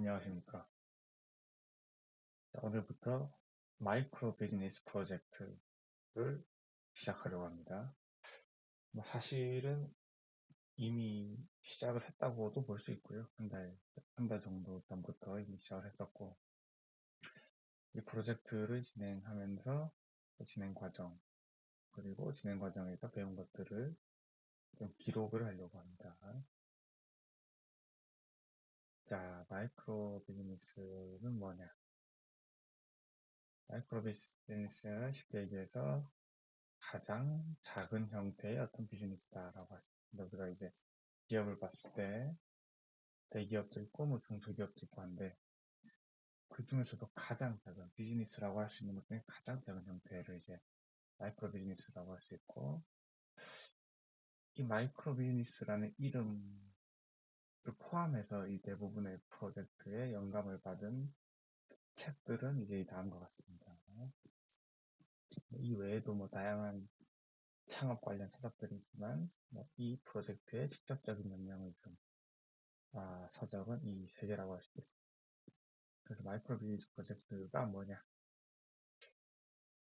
안녕하십니까. 자, 오늘부터 마이크로 비즈니스 프로젝트를 시작하려고 합니다. 뭐 사실은 이미 시작을 했다고도 볼 수 있고요. 한 달, 한 달 정도 전부터 이미 시작을 했었고, 이 프로젝트를 진행하면서 진행 과정, 그리고 진행 과정에서 배운 것들을 좀 기록을 하려고 합니다. 자, 마이크로 비즈니스는 뭐냐? 마이크로 비즈니스는 쉽게 얘기해서 가장 작은 형태의 어떤 비즈니스다라고 하십니다. 우리가 이제 기업을 봤을 때 대기업도 있고 뭐 중소기업도 있고 한데 그 중에서도 가장 작은 비즈니스라고 할 수 있는 것 중에 가장 작은 형태를 이제 마이크로 비즈니스라고 할 수 있고 이 마이크로 비즈니스라는 이름 그 포함해서 이 대부분의 프로젝트에 영감을 받은 책들은 이제 다음과 같습니다. 이 외에도 뭐 다양한 창업 관련 서적들이 있지만 뭐이 프로젝트에 직접적인 영향을 준 아, 서적은 이 세 개라고 할 수 있겠습니다. 그래서 마이크로 비즈니스 프로젝트가 뭐냐?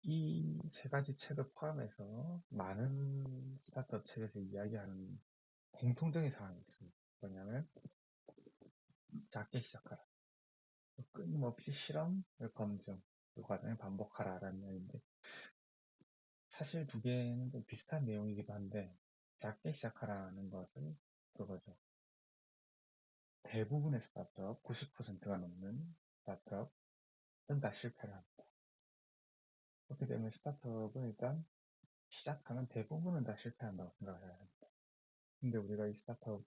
이 세 가지 책을 포함해서 많은 스타트업 책에서 이야기하는 공통적인 사항이 있습니다. 뭐냐면 작게 시작하라. 끊임없이 실험, 검증, 그 과정을 반복하라 라는 내용인데 사실 두 개는 좀 비슷한 내용이기도 한데 작게 시작하라는 것은 그거죠. 대부분의 스타트업, 90%가 넘는 스타트업은 다 실패를 합니다. 그렇기 때문에 스타트업은 일단 시작하면 대부분은 다 실패한다고 생각을 해야 합니다. 근데 우리가 이 스타트업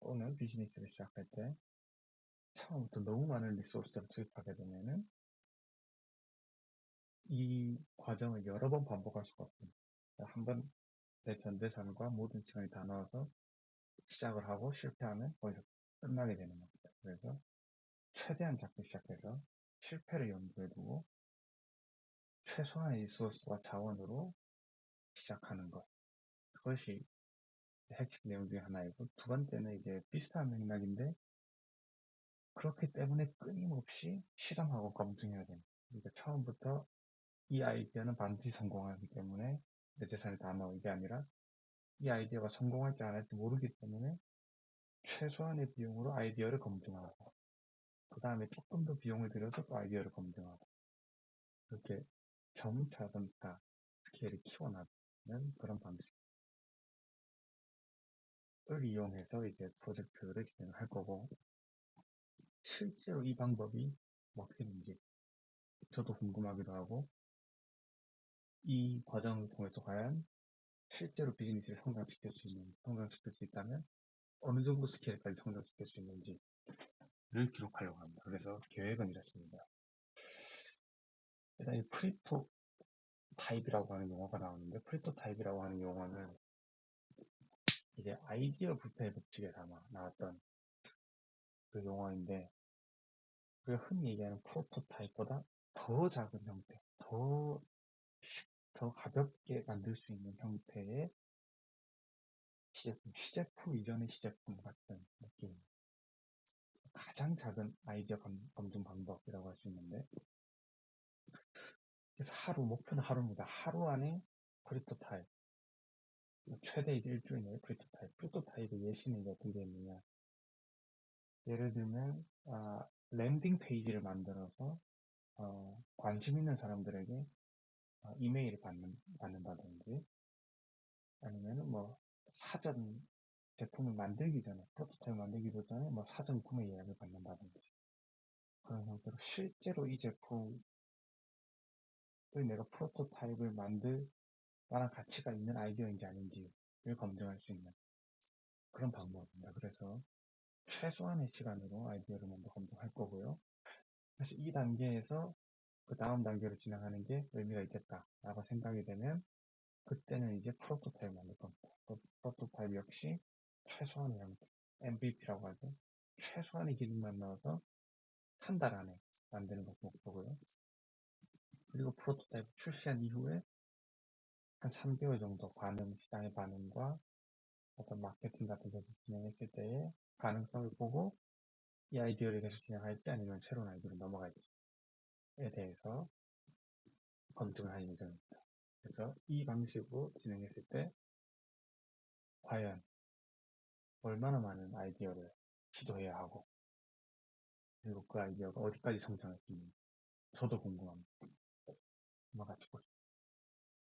또는 비즈니스를 시작할 때 처음부터 너무 많은 리소스를 투입하게 되면은 이 과정을 여러 번 반복할 수가 없습니다. 한번 내 전재산과 모든 시간이 다 넣어서 시작을 하고 실패하면 거기서 끝나게 되는 겁니다. 그래서 최대한 작게 시작해서 실패를 염두에 두고 최소한의 리소스와 자원으로 시작하는 것. 그것이 핵심 내용 중에 하나이고, 두 번째는 이제 비슷한 맥락인데, 그렇기 때문에 끊임없이 실험하고 검증해야 됩니다. 그러니까 처음부터 이 아이디어는 반드시 성공하기 때문에 내 재산을 다 넣어 이게 아니라 이 아이디어가 성공할지 안 할지 모르기 때문에 최소한의 비용으로 아이디어를 검증하고 그 다음에 조금 더 비용을 들여서 또 아이디어를 검증하고 그렇게 점차 점차 스케일을 키워나가는 그런 방식 을 이용해서 이제 프로젝트를 진행을 할 거고 실제로 이 방법이 먹히는지 저도 궁금하기도 하고 이 과정을 통해서 과연 실제로 비즈니스를 성장시킬 수 있는, 성장시킬 수 있다면 어느 정도 스케일까지 성장시킬 수 있는지를 기록하려고 합니다. 그래서 계획은 이렇습니다. 일단 이 프리토 타입이라고 하는 용어가 나오는데 프리토 타입이라고 하는 용어는 이제 아이디어 부패 법칙에 담아 나왔던 그 용어인데 우리가 흔히 얘기하는 프로토타입보다 더 작은 형태, 더, 더 가볍게 만들 수 있는 형태의 시제품, 시제품 이전의 시제품 같은 느낌. 가장 작은 아이디어 검증 방법이라고 할 수 있는데, 그래서 하루, 목표는 하루입니다. 하루 안에 프리토타입. 최대 일주일 내에 프리토타입. 프리토타입의 예시는 어떻게 되느냐. 예를 들면, 아, 랜딩 페이지를 만들어서, 어, 관심 있는 사람들에게 어, 이메일을 받는, 받는다든지, 아니면은 뭐, 사전 제품을 만들기 전에, 프로토타입 만들기 전에 뭐 사전 구매 예약을 받는다든지, 그런 형태로 실제로 이 제품을 내가 프로토타입을 만들 만한 가치가 있는 아이디어인지 아닌지를 검증할 수 있는 그런 방법입니다. 그래서 최소한의 시간으로 아이디어를 먼저 검증할 거고요. 사실 이 단계에서 그 다음 단계로 진행하는 게 의미가 있겠다라고 생각이 되면 그때는 이제 프로토타입 만들 겁니다. 프로토타입 역시 최소한의 형태, MVP라고 하죠. 최소한의 기능만 넣어서 한 달 안에 만드는 것이 목표고요. 그리고 프로토타입 출시한 이후에 한 3개월 정도 반응, 시장의 반응과 어떤 마케팅 같은 것을 진행했을 때의 가능성을 보고 이 아이디어를 계속 진행할지 아니면 새로운 아이디어로 넘어갈지에 대해서 검증을 할 예정입니다. 그래서 이 방식으로 진행했을 때 과연 얼마나 많은 아이디어를 시도해야 하고 그리고 그 아이디어가 어디까지 성장할 수 있는지 저도 궁금합니다. 같이 보시죠.